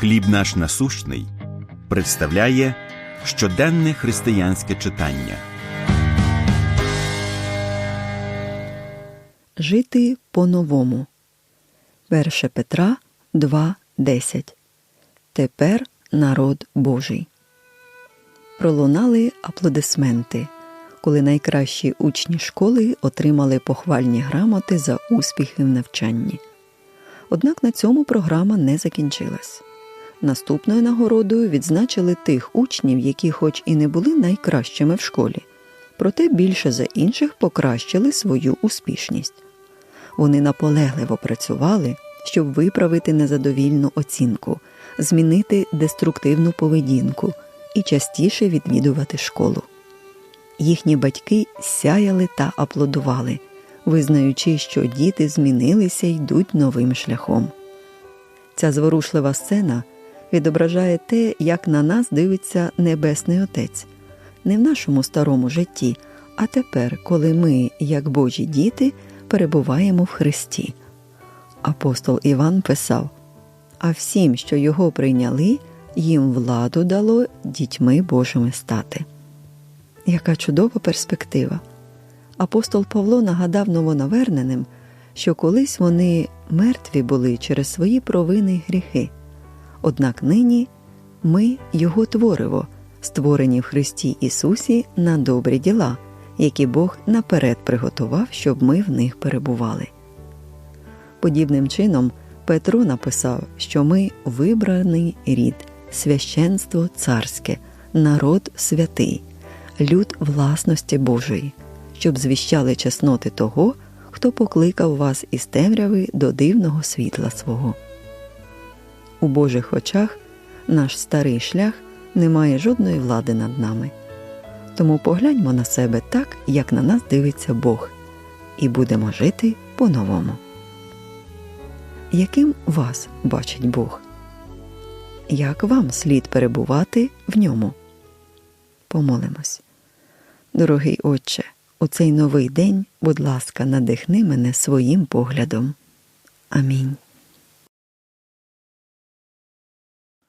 Хліб наш насущний представляє щоденне християнське читання. Жити по-новому. 1 Петра 2.10. Тепер народ Божий. Пролунали аплодисменти, коли найкращі учні школи отримали похвальні грамоти за успіхи в навчанні. Однак на цьому програма не закінчилась. Наступною нагородою відзначили тих учнів, які, хоч і не були найкращими в школі, проте більше за інших покращили свою успішність. Вони наполегливо працювали, щоб виправити незадовільну оцінку, змінити деструктивну поведінку і частіше відвідувати школу. Їхні батьки сяяли та аплодували, визнаючи, що діти змінилися йдуть новим шляхом. Ця зворушлива сцена відображає те, як на нас дивиться Небесний Отець, не в нашому старому житті, а тепер, коли ми, як Божі діти, перебуваємо в Христі. Апостол Іван писав: А всім, що його прийняли, їм владу дало дітьми Божими стати. Яка чудова перспектива! Апостол Павло нагадав новонаверненим, що колись вони мертві були через свої провини й гріхи. Однак нині ми Його твориво, створені в Христі Ісусі на добрі діла, які Бог наперед приготував, щоб ми в них перебували. Подібним чином Петро написав, що ми вибраний рід, священство царське, народ святий, люд власності Божої, щоб звіщали чесноти того, хто покликав вас із темряви до дивного світла свого. У Божих очах наш старий шлях не має жодної влади над нами. Тому погляньмо на себе так, як на нас дивиться Бог, і будемо жити по-новому. Яким вас бачить Бог? Як вам слід перебувати в ньому? Помолимось. Дорогий Отче, у цей новий день, будь ласка, надихни мене своїм поглядом. Амінь.